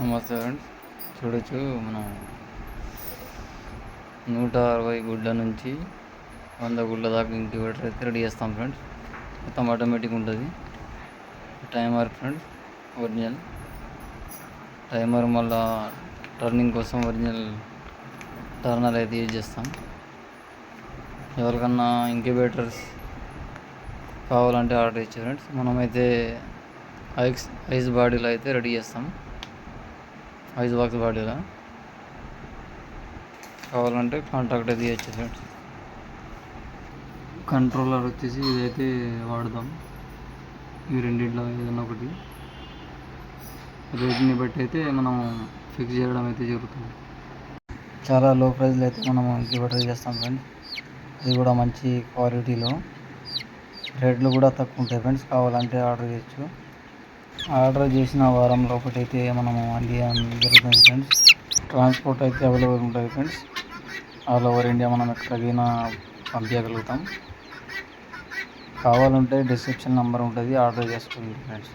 నమస్తే చూడొచ్చు మనం నూట అరవై గుడ్ల నుంచి వంద గుడ్ల దాకా ఇంక్యుబేటర్ అయితే రెడీ చేస్తాం ఫ్రెండ్స్ మొత్తం ఆటోమేటిక్ ఉంటుంది. టైమర్ ఫ్రెండ్స్ ఒరిజినల్ టైమర్ మళ్ళా టర్నింగ్ కోసం ఒరిజినల్ టర్నర్ అయితే యూజ్ చేస్తాం. ఎవరికన్నా ఇంక్యుబేటర్స్ కావాలంటే ఆర్డర్ ఇచ్చే ఫ్రెండ్స్ మనమైతే ఐస్ ఐస్ బాడీలో అయితే రెడీ చేస్తాం. ఐస్ బాక్స్ బాడీలో కావాలంటే కాంటాక్ట్ అయితే ఇవ్వచ్చు ఫ్రెండ్స్ కంట్రోలర్ వచ్చేసి ఇదైతే వాడదాం. ఈ రెండిట్లో ఏదైనా ఒకటి. రేట్ని బట్టి అయితే మనం ఫిక్స్ చేయడం అయితే జరుగుతుంది. చాలా లో ప్రైస్లో అయితే మనం ఇంక్యుబేటర్ చేస్తాం ఫ్రెండ్స్. ఇది కూడా మంచి క్వాలిటీలో రేట్లు కూడా తక్కువ ఉంటాయి ఫ్రెండ్స్. కావాలంటే ఆర్డర్ చేయొచ్చు. ఆర్డర్ చేసిన వారం లోపల మనము అందియడం జరుగుతుంది ఫ్రెండ్స్. ట్రాన్స్పోర్ట్ అయితే అవైలబుల్ ఉంటుంది ఫ్రెండ్స్. ఆల్ ఓవర్ ఇండియా మనం ఎక్కడికైనా పంపించగలుగుతాం. కావాలంటే డిస్క్రిప్షన్ నెంబర్ ఉంటుంది ఆర్డర్ చేసుకోండి ఫ్రెండ్స్.